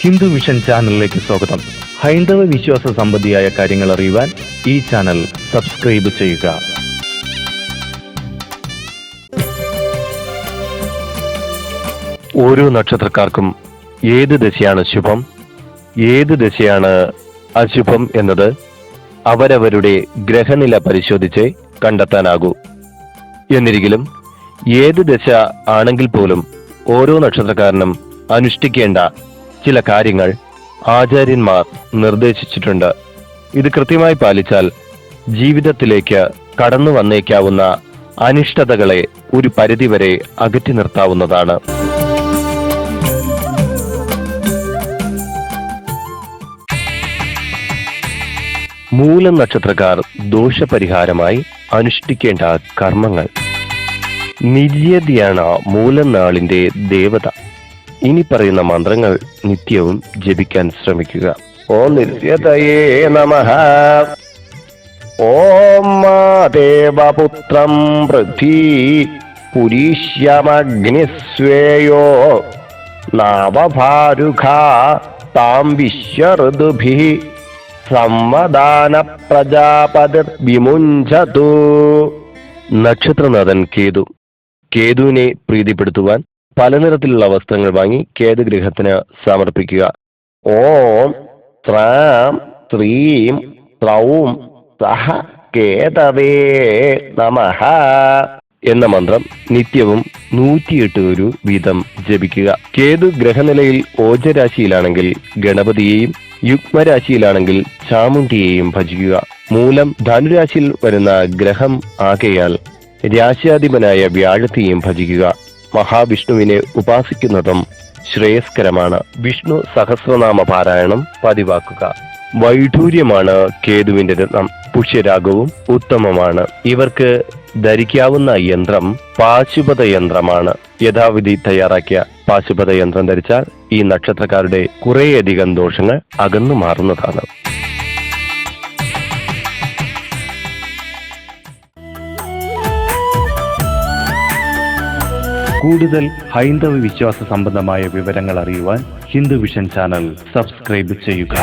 Hindu mission ചാനലിലേക്ക് സ്വാഗതം. ഹൈന്ദവ വിശ്വാസ സംബന്ധിയായ കാര്യങ്ങൾ അറിയുവാൻ ഈ ചാനൽ സബ്സ്ക്രൈബ് ചെയ്യുക. ഓരോ നക്ഷത്രക്കാർക്കും ഏത് ദശയാണ് ശുഭം? ഏത് ദശയാണ് അശുഭം എന്നത് അവരവരുടെ ഗ്രഹനില പരിശോധിച്ച് കണ്ടെത്താനാകൂ. എന്നിരിക്കലും ഏത് ദശ ആണെങ്കിൽ പോലും ഓരോ നക്ഷത്രക്കാരനും അനുഷ്ഠിക്കേണ്ട ചില കാര്യങ്ങൾ ആചാര്യന്മാർ നിർദ്ദേശിച്ചിട്ടുണ്ട്. ഇത് കൃത്യമായി പാലിച്ചാൽ ജീവിതത്തിലേക്ക് കടന്നു വന്നേക്കാവുന്ന അനിഷ്ടതകളെ ഒരു പരിധിവരെ അകറ്റി നിർത്താവുന്നതാണ്. മൂല നക്ഷത്രക്കാർ ദോഷപരിഹാരമായി അനുഷ്ഠിക്കേണ്ട കർമ്മങ്ങൾ. നിര്യതിയാണ് മൂലനാളിന്റെ ദേവത. ഇനി പറയുന്ന മന്ത്രങ്ങൾ നിത്യവും ജപിക്കാൻ ശ്രമിക്കുക. ഓ നിത്യതയേ നമ. ഓം ദേവപുത്രം പൃഥി പുരീഷ്യമഗ്നിസ്വേയോ നാവഭാരുഖ താം വിശ്വഋതുഭി സംവദാന പ്രജാപതിർ വിമുഞ്ചതു നക്ഷത്രനാഥൻ കേതു. കേതുവിനെ പ്രീതിപ്പെടുത്തുവാൻ പല നിറത്തിലുള്ള വസ്ത്രങ്ങൾ വാങ്ങി കേതു ഗൃഹത്തിന് സമർപ്പിക്കുക. ഓം ത്രാം ത്രീം ത്രൗം സഹ കേതവേ നമഹ എന്ന മന്ത്രം നിത്യവും നൂറ്റിയെട്ട് ഒരു വീതം ജപിക്കുക. കേതു ഗ്രഹനിലയിൽ ഓജരാശിയിലാണെങ്കിൽ ഗണപതിയെയും യുഗ്മരാശിയിലാണെങ്കിൽ ചാമുണ്ടിയെയും ഭജിക്കുക. മൂലം ധനുരാശിയിൽ വരുന്ന ഗ്രഹം ആകയാൽ രാശ്യാധിപനായ വ്യാഴത്തെയും ഭജിക്കുക. മഹാവിഷ്ണുവിനെ ഉപാസിക്കുന്നതും ശ്രേയസ്കരമാണ്. വിഷ്ണു സഹസ്രനാമ പാരായണം പതിവാക്കുക. വൈഢൂര്യമാണ് കേതുവിന്റെ രത്നം പുഷ്യരാഗവും ഉത്തമമാണ്. ഇവർക്ക് ധരിക്കാവുന്ന യന്ത്രം പാശുപത യന്ത്രമാണ്. യഥാവിധി തയ്യാറാക്കിയ പാശുപത യന്ത്രം ധരിച്ചാൽ ഈ നക്ഷത്രക്കാരുടെ കുറേയധികം ദോഷങ്ങൾ അകന്നു മാറുന്നതാണ്. കൂടുതൽ ഹൈന്ദവ വിശ്വാസ സംബന്ധമായ വിവരങ്ങൾ അറിയുവാൻ ഹിന്ദു വിഷൻ ചാനൽ സബ്സ്ക്രൈബ് ചെയ്യുക.